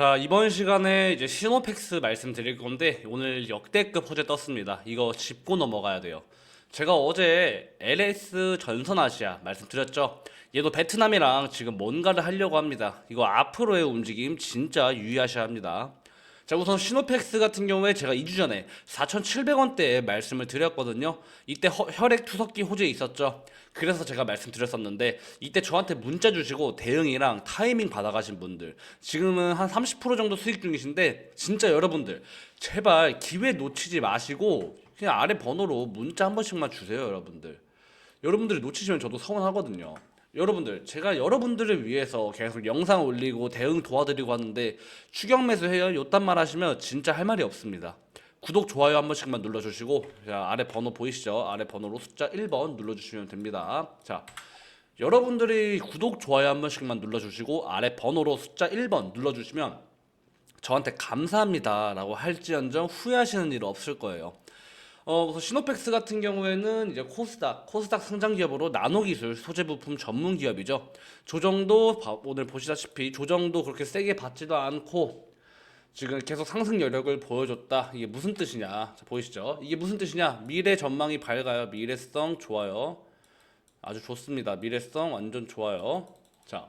자 이번 시간에 이제 시노팩스 말씀드릴 건데 오늘 역대급 호재 떴습니다. 이거 짚고 넘어가야 돼요. 제가 어제 LS 전선아시아 말씀드렸죠. 얘도 베트남이랑 지금 뭔가를 하려고 합니다. 이거 앞으로의 움직임 진짜 유의하셔야 합니다. 자 우선 시노팩스 같은 경우에 제가 2주 전에 4,700원대에 말씀을 드렸거든요. 이때 허- 혈액 투석기 호재 있었죠. 그래서 제가 말씀드렸었는데 이때 저한테 문자 주시고 대응이랑 타이밍 받아가신 분들 지금은 한 30% 정도 수익 중이신데 진짜 여러분들 제발 기회 놓치지 마시고 그냥 아래 번호로 문자 한 번씩만 주세요 여러분들 여러분들이 놓치시면 저도 서운하거든요 여러분들 제가 여러분들을 위해서 계속 영상 올리고 대응 도와드리고 하는데 추격 매수 해요? 요딴 말 하시면 진짜 할 말이 없습니다. 구독 좋아요 한 번씩만 눌러주시고 자, 아래 번호 보이시죠? 아래 번호로 숫자 1번 눌러주시면 됩니다. 자 여러분들이 구독 좋아요 한 번씩만 눌러주시고 아래 번호로 숫자 1번 눌러주시면 저한테 감사합니다 라고 할지언정 후회하시는 일 없을 거예요. 어, 그래서 시노팩스 같은 경우에는 이제 코스닥, 코스닥 상장 기업으로 나노기술 소재 부품 전문 기업이죠. 조정도 바- 오늘 보시다시피 조정도 그렇게 세게 받지도 않고 지금 계속 상승 여력을 보여줬다. 이게 무슨 뜻이냐? 자, 보이시죠? 이게 무슨 뜻이냐? 미래 전망이 밝아요. 미래성 좋아요. 아주 좋습니다. 미래성 완전 좋아요. 자,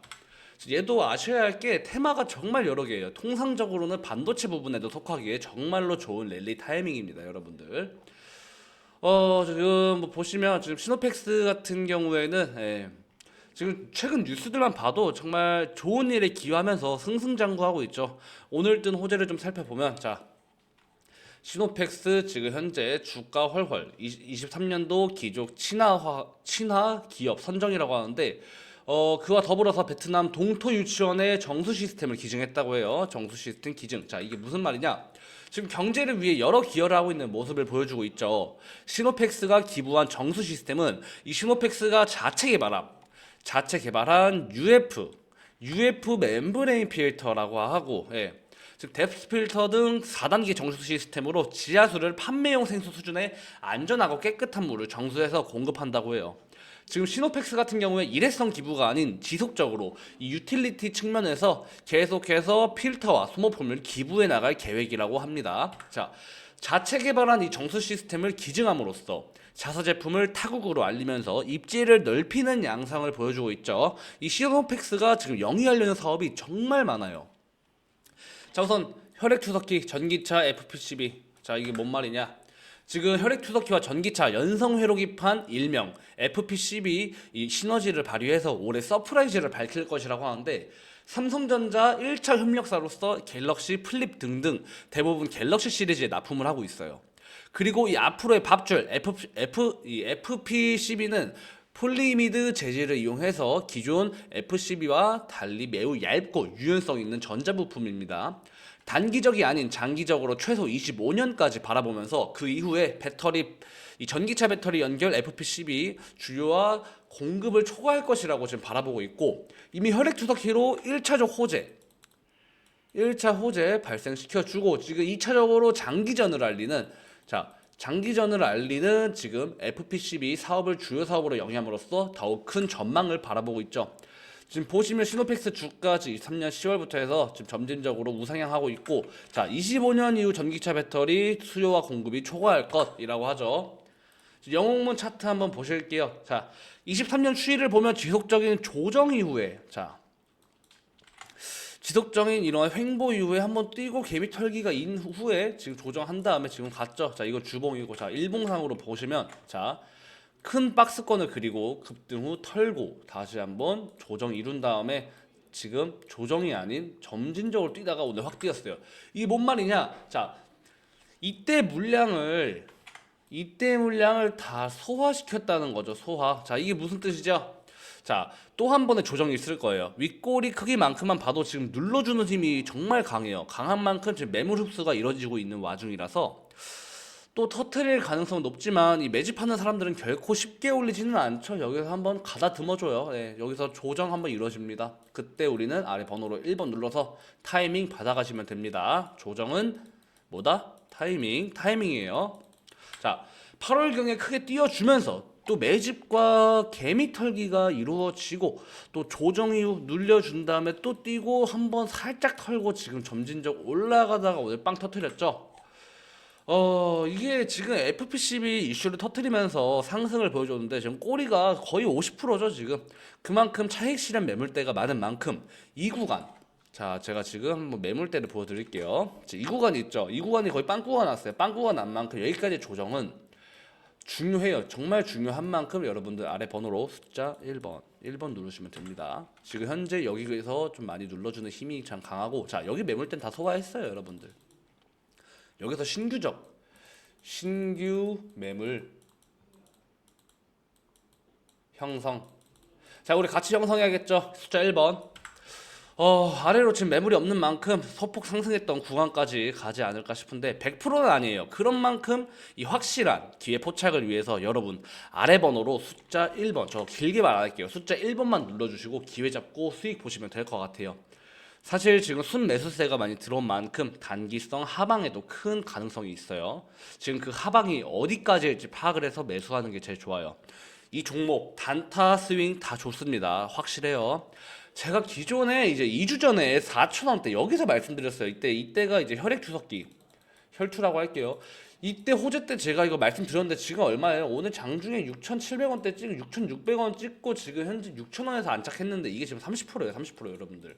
얘도 아셔야 할 게 테마가 정말 여러 개예요. 통상적으로는 반도체 부분에도 속하기에 정말로 좋은 랠리 타이밍입니다, 여러분들. 어, 지금 뭐 보시면 지금 시노팩스 같은 경우에는 예, 지금 최근 뉴스들만 봐도 정말 좋은 일에 기여하면서 승승장구하고 있죠. 오늘 뜬 호재를 좀 살펴보면 자, 시노팩스 지금 현재 주가 훨훨 23년도 기족 친화화 친화 기업 선정이라고 하는데 어 그와 더불어서 베트남 동토 유치원의 정수 시스템을 기증했다고 해요. 정수 시스템 기증. 자 이게 무슨 말이냐? 지금 경제를 위해 여러 기여를 하고 있는 모습을 보여주고 있죠. 시노팩스가 기부한 정수 시스템은 이 시노팩스가 자체 개발한 자체 개발한 UF UF 멤브레인 필터라고 하고 예. 즉 뎁스 필터 등 4단계 정수 시스템으로 지하수를 판매용 생수 수준의 안전하고 깨끗한 물을 정수해서 공급한다고 해요. 지금 시노팩스 같은 경우에 일회성 기부가 아닌 지속적으로 이 유틸리티 측면에서 계속해서 필터와 소모품을 기부해 나갈 계획이라고 합니다. 자, 자체 개발한 이 정수 시스템을 기증함으로써 자사 제품을 타국으로 알리면서 입지를 넓히는 양상을 보여주고 있죠. 이 시노팩스가 지금 영위하려는 사업이 정말 많아요. 자 우선 혈액 투석기 전기차 FPCB 자 이게 뭔 말이냐 지금 혈액 투석기와 전기차 연성 회로기판 일명 FPCB 이 시너지를 발휘해서 올해 서프라이즈를 밝힐 것이라고 하는데 삼성전자 1차 협력사로서 갤럭시 플립 등등 대부분 갤럭시 시리즈에 납품을 하고 있어요. 그리고 이 앞으로의 밥줄 F, F, 이 FPCB는 폴리미드 재질을 이용해서 기존 FCB와 달리 매우 얇고 유연성 있는 전자부품입니다. 단기적이 아닌 장기적으로 최소 25년까지 바라보면서 그 이후에 배터리 이 전기차 배터리 연결 FPCB 주요와 공급을 초과할 것이라고 지금 바라보고 있고 이미 혈액 투석기로 1차적 호재 1차 호재 발생시켜 주고 지금 2차적으로 장기전을 알리는 자 장기전을 알리는 지금 FPCB 사업을 주요 사업으로 영위함으로써 더욱 큰 전망을 바라보고 있죠. 지금 보시면 시노팩스 주까지 23년 10월부터 해서 지금 점진적으로 우상향하고 있고 자 25년 이후 전기차 배터리 수요와 공급이 초과할 것이라고 하죠. 영웅문 차트 한번 보실게요. 자 23년 추이를 보면 지속적인 조정 이후에 자 지속적인 이런 횡보 이후에 한번 뛰고 개미 털기가 인 후에 지금 조정한 다음에 지금 갔죠. 자, 이거 주봉이고 자, 일봉상으로 보시면 자, 큰 박스권을 그리고 급등 후 털고 다시 한번 조정 이룬 다음에 지금 조정이 아닌 점진적으로 뛰다가 오늘 확 뛰었어요. 이게 뭔 말이냐? 자, 이때 물량을 이때 물량을 다 소화시켰다는 거죠. 소화. 자, 이게 무슨 뜻이죠? 자, 또 한 번의 조정이 있을 거예요. 윗꼬리 크기만큼만 봐도 지금 눌러주는 힘이 정말 강해요. 강한 만큼 지금 매물 흡수가 이루어지고 있는 와중이라서 또 터트릴 가능성은 높지만 이 매집하는 사람들은 결코 쉽게 올리지는 않죠. 여기서 한번 가다듬어줘요. 네, 여기서 조정 한번 이루어집니다. 그때 우리는 아래 번호로 1번 눌러서 타이밍 받아가시면 됩니다. 조정은 뭐다? 타이밍, 타이밍이에요. 자, 8월경에 크게 띄워주면서 또또 매집과 개미 털기가 이루어지고 또 조정 이후 눌려준 다음에 또 뛰고 한번 살짝 털고 지금 점진적 올라가다가 오늘 빵 터트렸죠. 어 이게 지금 FPCB 이슈를 터트리면서 상승을 보여줬는데 지금 꼬리가 거의 50%죠 지금. 그만큼 차익 실현 매물대가 많은 만큼 이 구간. 자 제가 지금 한번 매물대를 보여드릴게요. 자, 이 구간 있죠. 이 구간이 거의 빵꾸가 났어요. 빵꾸가 난 만큼 여기까지 조정은 중요해요. 정말 중요한 만큼 여러분들 아래 번호로 숫자 1번 1번 누르시면 됩니다. 지금 현재 여기에서 좀 많이 눌러주는 힘이 참 강하고 자 여기 매물대는 다 소화했어요 여러분들 여기서 신규적 신규 매물 형성. 자 우리 같이 형성해야겠죠? 숫자 1번. 어 아래로 지금 매물이 없는 만큼 소폭 상승했던 구간까지 가지 않을까 싶은데 100%는 아니에요. 그런 만큼 이 확실한 기회 포착을 위해서 여러분 아래 번호로 숫자 1번 저 길게 말 안 할게요. 숫자 1번만 눌러주시고 기회 잡고 수익 보시면 될 것 같아요 사실 지금 순 매수세가 많이 들어온 만큼 단기성 하방에도 큰 가능성이 있어요. 지금 그 하방이 어디까지일지 파악을 해서 매수하는 게 제일 좋아요. 이 종목 단타 스윙 다 좋습니다. 확실해요. 제가 기존에 이제 2주 전에 4,000원대 여기서 말씀드렸어요. 이때 이때가 이제 혈액 주석기 혈투라고 할게요. 이때 호재 때 제가 이거 말씀드렸는데 지금 얼마예요? 오늘 장중에 6,700원대 찍고 6,600원 찍고 지금 현재 6,000원에서 안착했는데 이게 지금 30%예요. 30% 여러분들.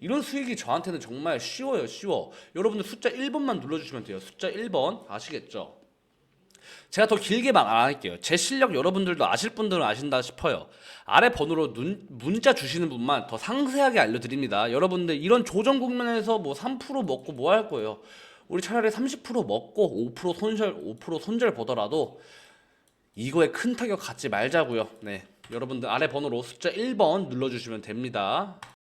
이런 수익이 저한테는 정말 쉬워요, 쉬워. 여러분들 숫자 1번만 눌러주시면 돼요. 숫자 1번 아시겠죠? 제가 더 길게 말안 할게요. 제 실력 여러분들도 아실 분들은 아신다 싶어요. 아래 번호로 눈, 문자 주시는 분만 더 상세하게 알려드립니다. 여러분들 이런 조정 국면에서 뭐 3% 먹고 뭐 할 거예요? 우리 차라리 30% 먹고 5% 손절, 5% 손절 보더라도 이거에 큰 타격 갖지 말자고요. 네. 여러분들 아래 번호로 숫자 1번 눌러주시면 됩니다.